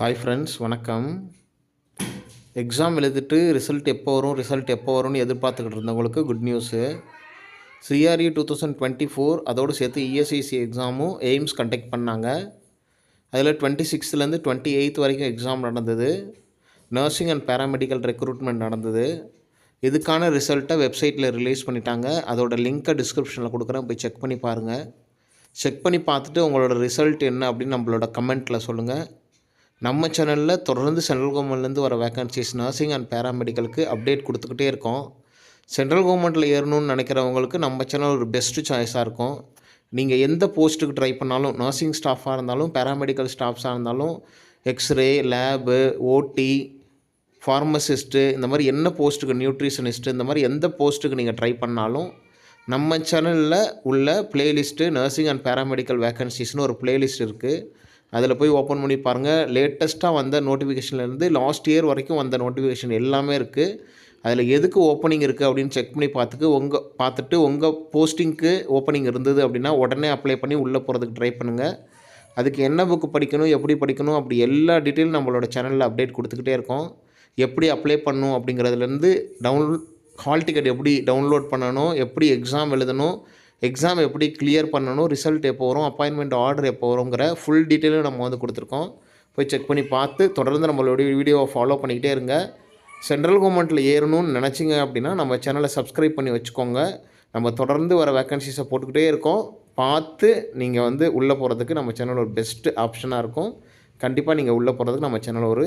Hi friends வணக்கம். Exam எழுதிட்டு result எப்போ வரும் ரிசல்ட் எப்போ வரும்னு எதிர்பார்த்துக்கிட்டு இருந்தவங்களுக்கு good news CRE two thousand twenty four அதோடு சேர்த்து இஎஸ்ஐசி எக்ஸாமும் எய்ம்ஸ் கண்டக்ட் பண்ணாங்க. அதில் டுவெண்ட்டி சிக்ஸ்த்துலேருந்து டுவெண்ட்டி எயித் வரைக்கும் எக்ஸாம் நடந்தது. நர்சிங் அண்ட் பேராமெடிக்கல் ரெக்ரூட்மெண்ட் நடந்தது. இதுக்கான ரிசல்ட்டை வெப்சைட்டில் ரிலீஸ் பண்ணிட்டாங்க. அதோட லிங்க்கை டிஸ்கிரிப்ஷனில் கொடுக்குறேன். போய் செக் பண்ணி பாருங்கள் செக் பண்ணி பார்த்துட்டு உங்களோட ரிசல்ட் என்ன அப்படின்னு நம்மளோட கமெண்ட்டில் சொல்லுங்கள் நம்ம சேனலில் தொடர்ந்து சென்ட்ரல் கவர்மெண்ட்லேருந்து வர வேகன்சிஸ் நர்சிங் அண்ட் பேராமெடிக்கலுக்கு அப்டேட் கொடுத்துக்கிட்டே இருக்கோம். சென்ட்ரல் கவர்மெண்ட்டில் ஏறணும்னு நினைக்கிறவங்களுக்கு நம்ம சேனல் ஒரு பெஸ்ட்டு சாய்ஸாக இருக்கும். நீங்கள் எந்த போஸ்ட்டுக்கு ட்ரை பண்ணாலும் நர்சிங் ஸ்டாஃபாக இருந்தாலும் பேராமெடிக்கல் ஸ்டாஃப்ஸாக இருந்தாலும் எக்ஸ்ரே லேபு ஓடி ஃபார்மசிஸ்ட்டு இந்த மாதிரி என்ன போஸ்ட்டுக்கு நியூட்ரிஷனிஸ்ட்டு இந்த மாதிரி எந்த போஸ்ட்டுக்கு நீங்கள் ட்ரை பண்ணாலும் நம்ம சேனலில் உள்ள பிளேலிஸ்ட்டு நர்சிங் அண்ட் பேராமெடிக்கல் வேக்கன்சிஸ்னு ஒரு பிளேலிஸ்ட் இருக்குது அதில் போய் ஓப்பன் பண்ணி பாருங்கள் லேட்டஸ்ட்டாக வந்த நோட்டிஃபிகேஷன்லேருந்து லாஸ்ட் இயர் வரைக்கும் வந்த நோட்டிஃபிகேஷன் எல்லாமே இருக்குது அதில் எதுக்கு ஓப்பனிங் இருக்குது அப்படின்னு செக் பண்ணி பார்த்துக்கு உங்கள் பார்த்துட்டு உங்கள் போஸ்டிங்க்கு ஓப்பனிங் இருந்தது அப்படின்னா உடனே அப்ளை பண்ணி உள்ளே போகிறதுக்கு ட்ரை பண்ணுங்கள் அதுக்கு என்ன புக்கு படிக்கணும் எப்படி படிக்கணும் அப்படி எல்லா டீட்டெயிலும் நம்மளோட சேனலில் அப்டேட் கொடுத்துக்கிட்டே இருக்கோம். எப்படி அப்ளை பண்ணணும் அப்படிங்கிறதுலேருந்து டவுன்லோட் ஹால் டிக்கெட் எப்படி டவுன்லோட் பண்ணணும் எப்படி எக்ஸாம் எழுதணும் எக்ஸாம் எப்படி கிளியர் பண்ணணும் ரிசல்ட் எப்போ வரும் அப்பாயின்மெண்ட் ஆர்டர் எப்போ வருங்கிற ஃபுல் டீட்டெயிலும் நம்ம வந்து கொடுத்துருக்கோம். போய் செக் பண்ணி பார்த்து தொடர்ந்து நம்மளுடைய வீடியோவை ஃபாலோ பண்ணிக்கிட்டே இருங்க. சென்ட்ரல் கவர்மெண்ட்டில் ஏறணும்னு நினச்சிங்க அப்படின்னா நம்ம சேனலை சப்ஸ்கிரைப் பண்ணி வச்சுக்கோங்க. நம்ம தொடர்ந்து வர வேக்கன்சிஸை போட்டுக்கிட்டே இருக்கோம். பார்த்து நீங்கள் வந்து உள்ளே போகிறதுக்கு நம்ம சேனல் ஒரு பெஸ்ட்டு ஆப்ஷனாக இருக்கும். கண்டிப்பாக நீங்கள் உள்ளே போகிறதுக்கு நம்ம சேனல் ஒரு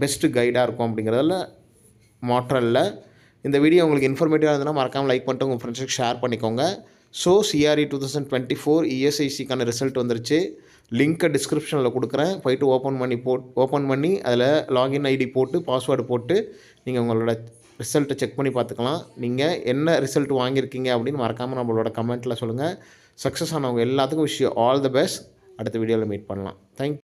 பெஸ்ட்டு கைடாக இருக்கும் அப்படிங்கிறதில் மாற்றம் இல்லை. இந்த வீடியோ உங்களுக்கு இன்ஃபர்மேட்டிவாக இருந்ததுன்னா மறக்காமல் லைக் பண்ணிட்டு உங்கள் ஃப்ரெண்ட்ஸுக்கு ஷேர் பண்ணிக்கோங்க. So CRE two thousand twenty four இஎஸ்ஐசிக்கான result வந்துருச்சு. லிங்க்கை டிஸ்கிரிப்ஷனில் கொடுக்குறேன். போயிட்டு ஓப்பன் பண்ணி போட் ஓப்பன் பண்ணி அதில் லாகின் ஐடி போட்டு பாஸ்வேர்டு போட்டு நீங்கள் உங்களோட ரிசல்ட்டை செக் பண்ணி பார்த்துக்கலாம். நீங்கள் என்ன ரிசல்ட் வாங்கியிருக்கீங்க அப்படின்னு மறக்காமல் நம்மளோட கமெண்ட்டில் சொல்லுங்கள் சக்ஸஸ் ஆனவங்க எல்லாத்துக்கும் விஷயம் ஆல் த பெஸ்ட் அடுத்த வீடியோவில் மீட் பண்ணலாம். தேங்க்